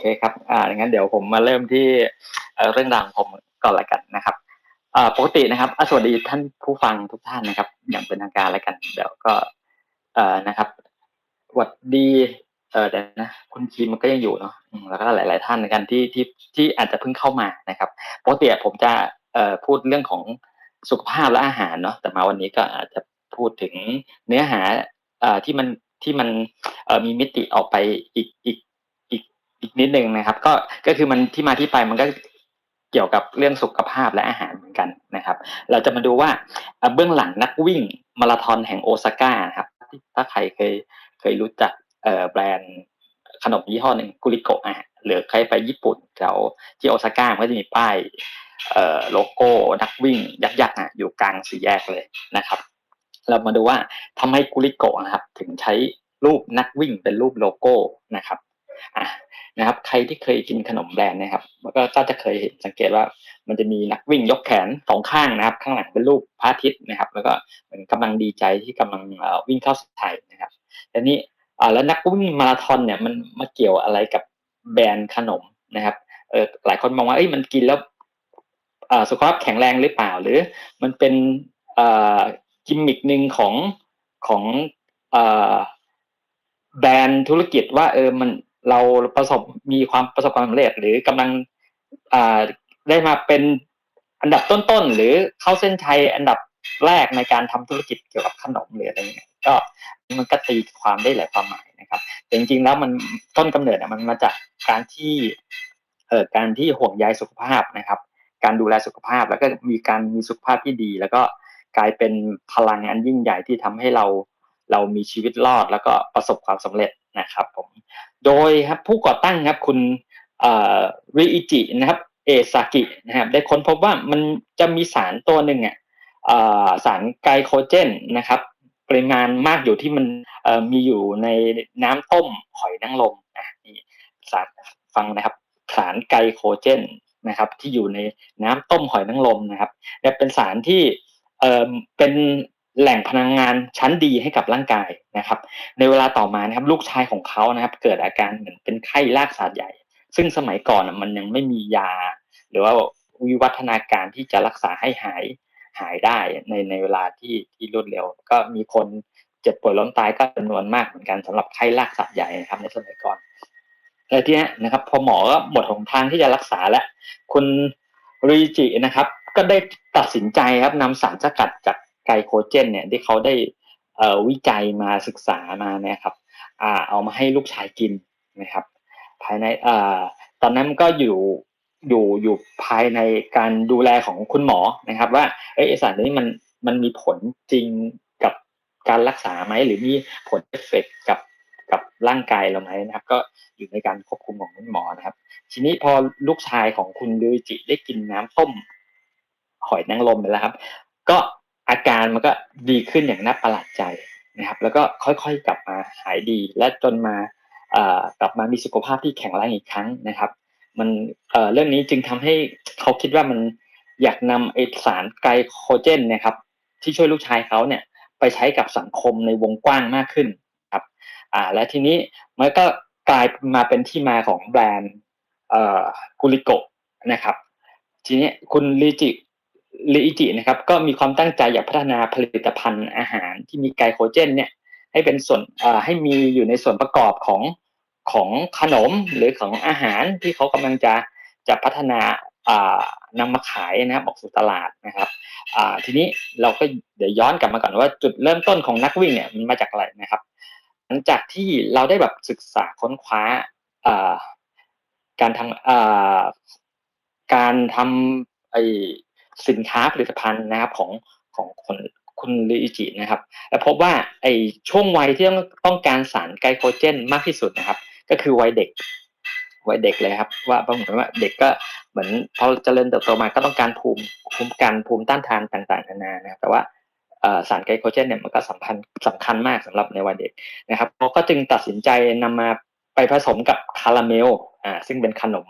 เคครับ อ่างั้นเดี๋ยวผมมาเริ่มที่เรื่องราวของผมก่อนละกันนะครับปกตินะครับอะสวัสดีท่านผู้ฟังทุกท่านนะครับ อย่างเป็นทางการละกัน เดี๋ยวก็เอ่อนะครับสวัสดีเออเดี๋ยวนะคุณคีมมันก็ยังอยู่เนาะแล้วก็หลาย ๆ ท่านในกันที่ที่ที่อาจจะเพิ่งเข้ามานะครับปกติผมจะเอ่อพูดเรื่องของสุขภาพและอาหารเนาะแต่มาวันนี้ก็อาจจะพูดถึงเนื้อหาเอ่อที่มันที่มันเอ่อมีมิติออกไปอีกอีก อีกนิดนึงนะครับ ก็ก็คือมันที่มาที่ไปมันก็เกี่ยวกับเรื่องสุขภาพและอาหารเหมือนกันนะครับ เราจะมาดูว่าเบื้องหลังนักวิ่งมาราธอนแห่งโอซาก้าครับถ้าใครเคยเคยรู้จักแบรนด์ขนมยี่ห้อหนึ่งกุริโกะอะหรือใครไปญี่ปุ่นแถวที่โอซาก้ามันก็จะมีป้ายโลโก้นักวิ่งยักษ์ๆอะอยู่กลางสี่แยกเลยนะครับ เรามาดูว่าทำไมกุริโกะครับ ถึงใช้รูปนักวิ่งเป็นรูปโลโก้นะครับ อะนะครับ ใครที่เคยกินขนมแบรนด์นะครับก็ก็จะเคยเห็นสังเกตว่ามันจะมีนักวิ่งยกแขนสองข้างนะครับ ข้างหลังเป็นรูปพระอาทิตย์นะครับ แล้วก็เหมือนกำลังดีใจที่กำลังวิ่งเข้าส้นชัยนะครับแต่นี้อ่าแล้วนักวิ่งมาราธอนเนี่ยมันมาเกี่ยวอะไรกับแบรนด์ขนมนะครับเออหลายคนมองว่าเอ้ยมันกินแล้วสุขภาพแข็งแรงหรือเปล่า หรือมันเป็นกิมมิกหนึ่งของของอแบรนด์ธุรกิจว่าเออมัน เราประสบมีความประสบความสำเร็จ หรือกำลังได้มาเป็นอันดับต้นๆหรือเข้าเส้นชัยอันดับแรกในการทำธุรกิจเกี่ยวกับขนมหรืออะไรเงี้ยก็มันก็ตีความได้หลายความหมายนะครับแต่จริงๆแล้วมันต้นกำเนิดมันมาจากการที่เอ่อการที่ห่วงใยสุขภาพนะครับ การดูแลสุขภาพแล้วก็มีการมีสุขภาพที่ดี แล้วก็กลายเป็นพลังอันยิ่งใหญ่ที่ทำให้เรา เรามีชีวิตรอดแล้วก็ประสบความสำเร็จนะครับผมโดยครับผู้ก่อตั้งครับคุณริอิจินะครับเอซากินะครับได้ค้นพบว่ามันจะมีสารตัวหนึ่งอะสารไกลโคเจนนะครับปริมาณมากอยู่ที่มันมีอยู่ในน้ำต้มหอยนางรมอะนี่สารฟังนะครับสารไกลโคเจนนะครับ ที่อยู่ในน้ำต้มหอยนางรมนะครับและเป็นสารที่เป็น แหล่งพลังงานชั้นดีให้กับร่างกายนะครับ ในเวลาต่อมานะครับลูกชายของเขานะครับ เกิดอาการเหมือนเป็นไข้ลากสาดใหญ่ ซึ่งสมัยก่อนมันยังไม่มียา หรือว่าวิวัฒนาการที่จะรักษาให้หายหายได้ในในเวลาที่ที่รวดเร็ว ก็มีคนเจ็บป่วยล้มตายก็จำนวนมากเหมือนกันสำหรับไข้ลากสัตว์ใหญ่นะครับ ในสมัยก่อนแต่ทีนี้นะครับ พอหมอก็หมดหนทางที่จะรักษาแล้วคุณรีจินะครับ ก็ได้ตัดสินใจครับนำสารสกัดจาก กลโคเจนเนี่ยที่เขาได้วิจัยมาศึกษามานี่ครับเอามาให้ลูกชายกินนะครับ ภายในตอนนั้นก็อยู่อยู่อยู่ภายในการดูแลของคุณหมอนะครับ ว่าเอสารนี้มันมันมีผลจริงกับการรักษาไหมหรือมีผลเอฟเฟกกับกับร่างกายเราไหมนะครับ ก็อยู่ในการควบคุมของคุณหมอนะครับ ทีนี้พอลูกชายของคุณดูจิได้กินน้ำต้มหอยนางรมไปแล้วครับ ก็ อาการมันก็ดีขึ้นอย่างน่าประหลาดใจนะครับ แล้วก็ค่อยๆกลับมาหายดี และจนมากลับมามีสุขภาพที่แข็งแรงอีกครั้งนะครับ มันเรื่องนี้จึงทำให้เขาคิดว่ามันอยากนำไอสารไกลโคเจนนะครับ ที่ช่วยลูกชายเขาเนี่ยไปใช้กับสังคมในวงกว้างมากขึ้นครับอ่าและทีนี้มันก็กลายมาเป็นที่มาของแบรนด์เอ่อกุลิโกนะครับ ทีนี้คุณลิจิ ลิจินะครับก็มีความตั้งใจอยากพัฒนาผลิตภัณฑ์อาหารที่มีไกลโคเจนเนี่ยให้เป็นส่วนให้มีอยู่ในส่วนประกอบของของขนมหรือของอาหารที่เขากำลังจะจะพัฒนานำมาขายนะครับออกสู่ตลาดนะครับทีนี้เราก็เดี๋ยวย้อนกลับมาก่อนว่าจุดเริ่มต้นของนักวิ่งเนี่ยมันมาจากอะไรนะครับ หลังจากที่เราได้แบบศึกษาค้นคว้าการทำการทำไอ สินค้าผลิตภัณฑ์นะครับของของคนคุณลิอิจินะครับ และพบว่าไอช่วงวัยที่ต้องต้องการสารไกลโคเจนมากที่สุดนะครับ ก็คือวัยเด็กวัยเด็กเลยครับ ว่าบางคนว่าเด็กก็เหมือนพอเจริญเติบโตมาก็ต้องการภูมิภูมิกันภูมิต้านทานต่างๆนานานะครับแต่ว่าสารไกลโคเจนเนี่ยมันก็สำคัญสำคัญมากสำหรับในวัยเด็กนะครับเขาก็จึงตัดสินใจนำมาไปผสมกับคาราเมลอ่าซึ่งเป็นขนม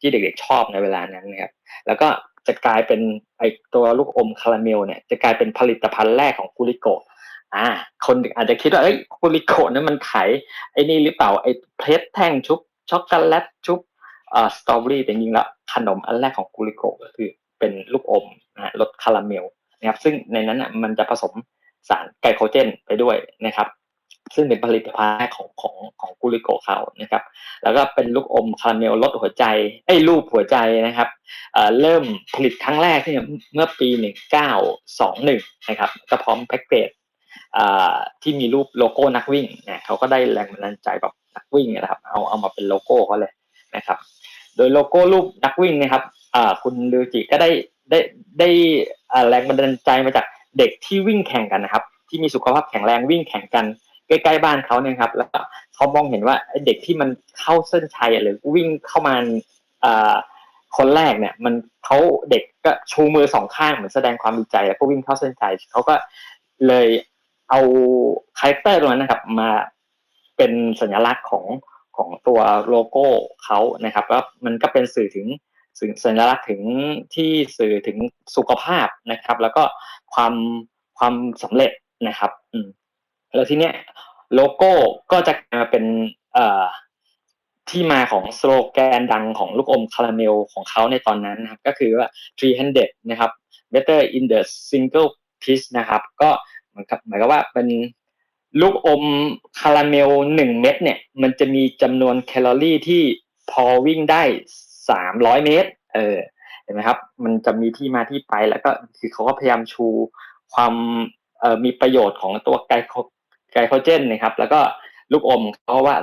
ที่เด็กๆชอบในเวลานั้นนะครับแล้วก็ จะกลายเป็นไอตัวลูกอมคาราเมลเนี่ยจะกลายเป็นผลิตภัณฑ์แรกของกุลิโกอ่า คนอาจจะคิดว่าเอ้ยกุลิโกนั้นมันขายไอ้นี่หรือเปล่าไอ้เพลทแท่งชุบช็อกโกแลตชุบอ่าสตรอเบอรี่แต่จริงๆแล้วขนมอันแรกของกุลิโกก็คือเป็นลูกอมนะรสคาราเมลนะครับซึ่งในนั้นอะมันจะผสมสารไกลโคเจนไปด้วยนะครับ ซึ่งเป็นผลิตภัณฑ์ของของของกุลิโกเขานะครับ แล้วก็เป็นลูกอมคาราเมลรสหัวใจไอ้รูปหัวใจนะครับเริ่มผลิตครั้งแรกที่เมื่อปี 1921 นะครับ ก็พร้อมแพ็กเกจที่มีรูปโลโก้นักวิ่งเนี่ยเขาก็ได้แรงบันดาลใจแบบนักวิ่งนะครับ เอาเอามาเป็นโลโก้เขาเลยนะครับ โดยโลโก้รูปนักวิ่งนะครับคุณลูจิก็ได้ได้ได้แรงบันดาลใจมาจากเด็กที่วิ่งแข่งกันนะครับ ที่มีสุขภาพแข็งแรงวิ่งแข่งกัน ใกล้ๆบ้านเขาเนี่ยครับ แล้วเขามองเห็นว่าเด็กที่มันเข้าเส้นชัยหรือวิ่งเข้ามาคนแรกเนี่ยมันเขาเด็กก็ชูมือสองข้างเหมือนแสดงความดีใจแล้วก็วิ่งเข้าเส้นชัยเขาก็เลยเอาคาแรคเตอร์ตรงนั้นนะครับ มาเป็นสัญลักษณ์ของของตัวโลโก้เขานะครับแล้วมันก็เป็นสื่อถึงสัญลักษณ์ถึงที่สื่อถึงสุขภาพนะครับ แล้วก็ความความสำเร็จนะครับ อืม แล้วทีเนี้ยโลโก้ก็จะมาเป็นเอ่อที่มาของสโลแกนดังของลูกอมคาราเมลของเขาในตอนนั้นนะครับ ก็คือว่า three handed นะครับ better in the single piece นะครับ ก็เหมือนกับหมายก็ว่าเป็นลูกอมคาราเมลหนึ่งเม็ดเนี่ย มันจะมีจำนวนแคลอรี่ที่พอวิ่งได้สามร้อยเมตร เออเห็นไหมครับ มันจะมีที่มาที่ไปแล้วก็คือเขาก็พยายามชูความมีประโยชน์ของตัวไกล ไกลโคเจนนะครับ แล้วก็ลูกอมเพราะว่า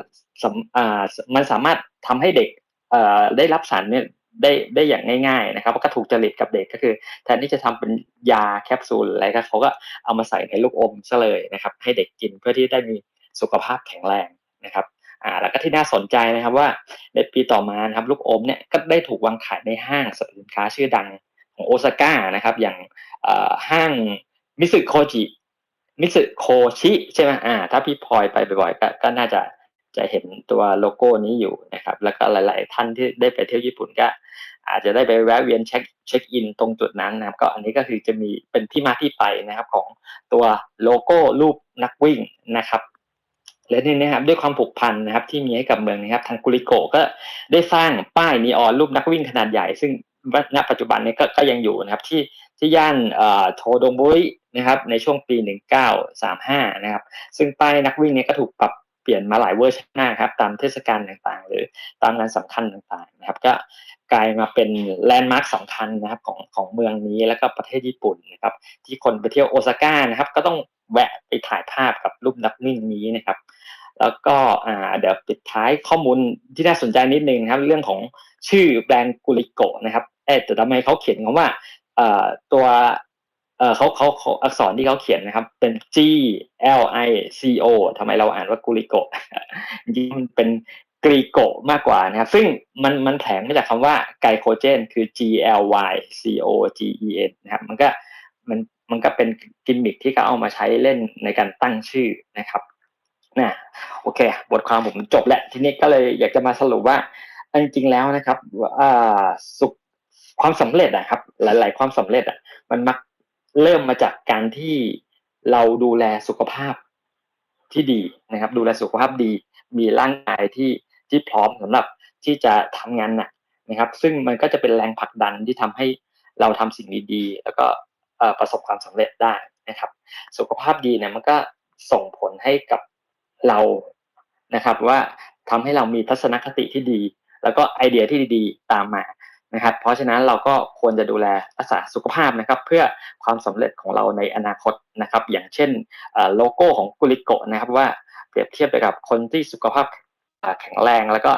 อ่ามันสามารถทำให้เด็กเอ่อได้รับสารเนี่ยได้ได้อย่างง่าย ๆ นะครับก็ถูกจริตกับเด็กก็คือ แทนที่จะทำเป็นยาแคปซูลอะไรก็เขาก็เอามาใส่ในลูกอมซะเลยนะครับ ให้เด็กกินเพื่อที่ได้มีสุขภาพแข็งแรงนะครับอ่าแล้วก็ที่น่าสนใจนะครับว่าในปีต่อมานะครับลูกอมเนี่ยก็ได้ถูกวางขายในห้างสินค้าชื่อดังของโอซาก้านะครับ อย่างห้างมิสึโคจิ มิสึโคชิใช่ไหมอ่า ถ้าพี่พลอยไปบ่อยๆก็ก็น่าจะจะเห็นตัวโลโก้นี้อยู่นะครับ แล้วก็หลายๆ ท่านที่ได้ไปเที่ยวญี่ปุ่นก็ อาจจะได้ไปแวะเวียนเช็คเช็คอินตรงจุดนั้นนะครับ ก็อันนี้ก็คือจะมีเป็นที่มาที่ไปนะครับของตัวโลโก้รูปนักวิ่งนะครับและนี่นะครับด้วยความผูกพันนะครับ ที่มีให้กับเมืองนะครับ ทางกุริโกก็ได้สร้างป้ายนีออนรูปนักวิ่งขนาดใหญ่ ซึ่งณปัจจุบันนี้ก็ก็ยังอยู่นะครับ ที่ที่ย่านโทโดงบุริ นะครับในช่วงปี 1935 นะครับ ซึ่งป้ายนักวิ่งนี้ก็ถูกปรับเปลี่ยนมาหลายเวอร์ชันนะครับตามเทศกาลต่างๆ หรือตามงานสำคัญต่างๆนะครับ ก็กลายมาเป็นแลนด์มาร์คสำคัญนะครับของของเมืองนี้แล้วก็ประเทศญี่ปุ่นนะครับ ที่คนไปเที่ยวโอซาก้านะครับ ก็ต้องแวะไปถ่ายภาพกับรูปนักวิ่งนี้นะครับ แล้วก็อ่าเดี๋ยวปิดท้ายข้อมูลที่น่าสนใจนิดนึงนะครับ เรื่องของชื่อแบรนด์กุลิโกนะครับเอ๊แต่ทำไมเขาเขียนคำว่าเอ่อตัว เออเขาเขาเขาอักษรที่เขาเขียนนะครับ เป็น G L I C O ทำไมเราอ่านว่ากุลิโกจริงมันเป็นกรีโกมากกว่านะครับ ซึ่งมันมันแถมมาจากคำว่าไกลโคเจน คือ G L Y C O G E N นะครับ มันก็มันมันก็เป็นกิมมิคที่เขาเอามาใช้เล่นในการตั้งชื่อนะครับนะโอเค บทความผมจบแล้วทีนี้ก็เลยอยากจะมาสรุปว่าจริงๆแล้วนะครับว่าสุขความสำเร็จอะครับ หลาย ๆ ความสำเร็จอะมันมัก เริ่มมาจากการที่เราดูแลสุขภาพที่ดีนะครับ ดูแลสุขภาพดี มีร่างกายที่ที่พร้อมสำหรับที่จะทำงานหนักนะครับ ซึ่งมันก็จะเป็นแรงผลักดันที่ทำให้เราทำสิ่งดีๆแล้วก็ประสบความสำเร็จได้นะครับ สุขภาพดีเนี่ยมันก็ส่งผลให้กับเรานะครับ ว่าทำให้เรามีทัศนคติที่ดี แล้วก็ไอเดียที่ดีๆตามมา นะครับ เพราะฉะนั้นเราก็ควรจะดูแลรักษาสุขภาพนะครับ เพื่อความสำเร็จของเราในอนาคตนะครับ อย่างเช่นโลโก้ของกุลิโกนะครับว่าเปรียบเทียบไปกับคนที่สุขภาพแข็งแรง แล้วก็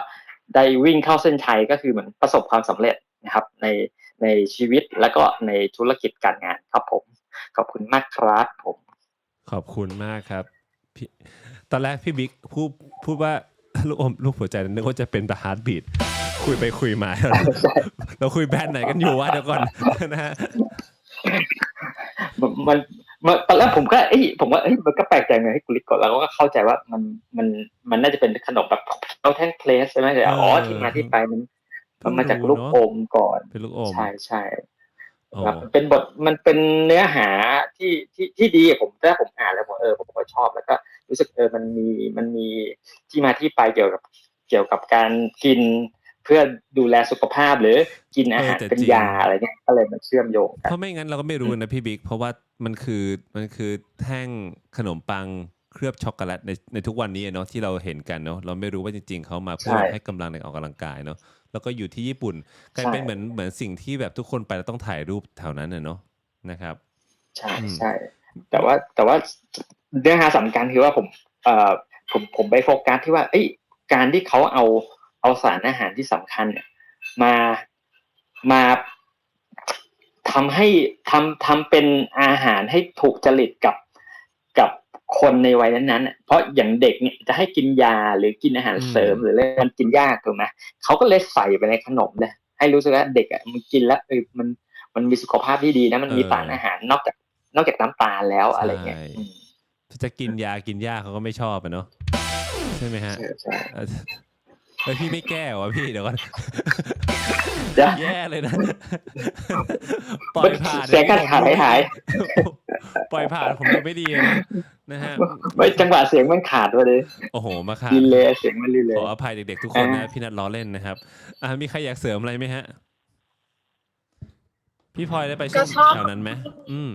ได้วิ่งเข้าเส้นชัยก็คือเหมือนประสบความสำเร็จนะครับ ในในชีวิตแล้วก็ในธุรกิจการงานครับผม ขอบคุณมากครับผม ขอบคุณมากครับตอนแรกพี่บิ๊กพูดพูดว่า ลูกอมลูกหัวใจนึกว่าจะเป็นแต่ฮาร์ดบีดคุยไปคุยมาเราคุยแบนไหนกันอยู่วะเดี๋ยวก่อนนะฮะมันมันตอนแรกผมก็เอ้ยผมว่าเอ้ยมันก็แปลกใจไงให้กุลิกก่อนแล้วก็เข้าใจว่ามันมันมันน่าจะเป็นขนมแบบเอาแท่งเพลสใช่ไหมแต่อ๋อที่มาที่ไปมันมันมาจากลูกอมก่อนเป็นลูกอมใช่ใช่ ครับเป็นบทมันเป็นเนื้อหาที่ที่ที่ดีผมถ้าผมอ่านแล้วผมเออผมก็ชอบแล้วก็รู้สึกเออมันมีมันมีที่มาที่ไปเกี่ยวกับเกี่ยวกับการกินเพื่อดูแลสุขภาพหรือกินอาหารเออแต่เป็นจริงยาอะไรเงี้ยก็เลยมาเชื่อมโยงกันเพราะไม่งั้นเราก็ไม่รู้นะพี่บิ๊กเพราะว่ามันคือมันคือแท่งขนมปังเคลือบช็อกโกแลตในในทุกวันนี้อะเนาะที่เราเห็นกันเนาะเราไม่รู้ว่าจริง ๆเขามาเพื่อใช่ให้กำลังในออกกำลังกายเนาะ แล้วก็อยู่ที่ญี่ปุ่นกลายใช่เป็นเหมือนเหมือนสิ่งที่แบบทุกคนไปแล้วต้องถ่ายรูปแถวนั้นน่ะเนาะนะครับ ใช่อืมใช่แต่ว่าแต่ว่าเนื้อหาสำคัญคือว่าผมเอ่อผมผมไปโฟกัสที่ว่า เอ้ยการที่เขาเอาเอาสารอาหารที่สำคัญเนี่ยมามาทำให้ทำทำเป็นอาหารให้ถูกจริตกับกับ คนในวัยนั้นๆน่ะเพราะอย่างเด็กเนี่ยจะให้กินยาหรือกินอาหารเสริมอืมหรืออะไรมันกินยากถูกไหมเขาก็เลยใส่ไปในขนมเลยให้รู้สึกว่าเด็กอะมันกินแล้วเออมันมันมีสุขภาพที่ดีนะมันมีสารอาหารนอกจากนอกจากน้ำตาลแล้วอะไรเงี้ยใช่อืมถ้าจะกินยากินยาเขาก็ไม่ชอบอะเนาะใช่ไหมฮะใช่ใช่ เออเฮ้ยพี่ไม่แก้เหรอวะพี่เดี๋ยวก่อนจ้ะแย่เลยนะปล่อยผ่านเสียงขาดขาดหายหายปล่อยผ่านผมยังไม่ดีเลยนะนะฮะไม่จังหวะเสียงมันขาดพอดีโอ้โหมาขาดรีเลยเสียงมันรีเลยขออภัยเด็กๆทุกคนนะอ่าพี่นัดล้อเล่นนะครับ อ่ามีใครอยากเสริมอะไรไหมฮะ พี่พลอยได้ไปก็ชอบแถวนั้นไหมอืม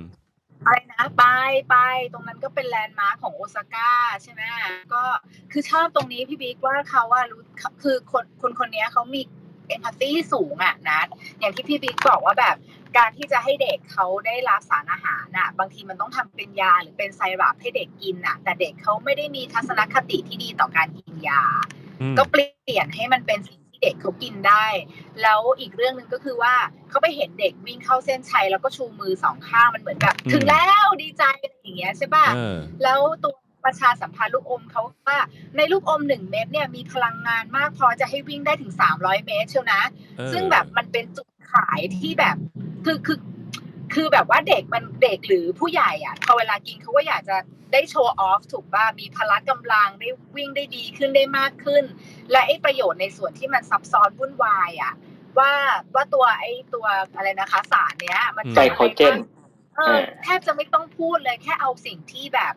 ไปนะไปไปตรงนั้นก็เป็นแลนด์มาร์คของโอซาก้าใช่ไหมก็คือชอบตรงนี้พี่บิ๊กว่าเขาว่ารู้คือคนคนคนนี้เขามีเอมพัตตีสูงอะนะอย่างที่พี่บิ๊กบอกว่าแบบการที่จะให้เด็กเขาได้รับสารอาหารน่ะ บางทีมันต้องทำเป็นยาหรือเป็นไซรัปให้เด็กกินน่ะ แต่เด็กเขาไม่ได้มีทัศนคติที่ดีต่อการกินยาอืมก็เปลี่ยนให้มันเป็นสิ่งที่ เด็กเขากินได้ แล้วอีกเรื่องหนึ่งก็คือว่าเขาไปเห็นเด็กวิ่งเข้าเส้นชัยแล้วก็ชูมือสองข้างมันเหมือนแบบอืมถึงแล้วดีใจอะไรอย่างเงี้ยใช่ป่ะเออแล้วตัวประชาสัมพันธ์ลูกอมเขาว่าในลูกอมหนึ่งเม็ดเนี่ยมีพลังงานมากพอจะให้วิ่งได้ถึง300เมตรเชียวนะเออซึ่งแบบมันเป็นจุดขายที่แบบคือคือ คือแบบว่าเด็กมันเด็กหรือผู้ใหญ่อะพอเวลากินเขาก็อยากจะได้โชว์ออฟถูกป่ะมีพละกำลังได้วิ่งได้ดีขึ้นได้มากขึ้น และไอ้ประโยชน์ในส่วนที่มันซับซ้อนวุ่นวายอะว่าว่าตัวไอ้ตัวอะไรนะคะสารเนี้ย มันไกลโคเจนเออแทบจะไม่ต้องพูดเลยแค่เอาสิ่งที่แบบ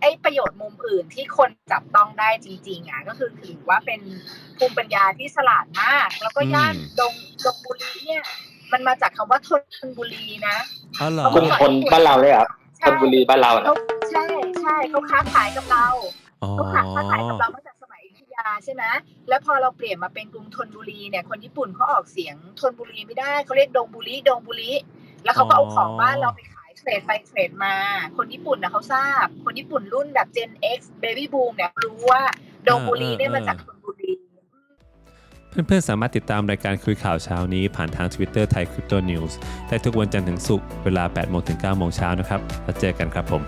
ไอ้ประโยชน์มุมอื่นที่คนจับต้องได้จริงๆอะก็คือถือว่าเป็นภูมิปัญญาที่ฉลาดมาก แล้วก็ย่านอืมดงดงบุรีเนี่ย มันมาจากคำว่าทนบุรีนะอ๋อเหรอกรุงทนบ้านเราเลยเหรอธนบุรีบ้านเราเขาเนาะใช่ใช่เขาค้าขายกับเราอ๋อเขาขายค้าขายกับเรามาจากสมัยอยุธยาใช่ไหมแล้วพอเราเปลี่ยนมาเป็นกรุงธนบุรีเนี่ยคนญี่ปุ่นเขาออกเสียงธนบุรีไม่ได้เขาเรียกดงบุรีดงบุรีแล้วเขาก็เอาของบ้านเราไปขายเทรดไปเทรดมา คนญี่ปุ่นนะเขาทราบ คนญี่ปุ่นรุ่นแบบ Gen X Baby Boom เนี่ยรู้ว่าดงบุรีเนี่ยมาจากธนบุรี เพื่อนๆ สามารถติดตามรายการคุยข่าวเช้านี้ผ่านทาง Twitter ไทย Crypto News ได้ทุกวันจันทร์ถึงศุกร์เวลา8โมงถึง9โมงเช้านะครับ แล้วเจอกันครับผม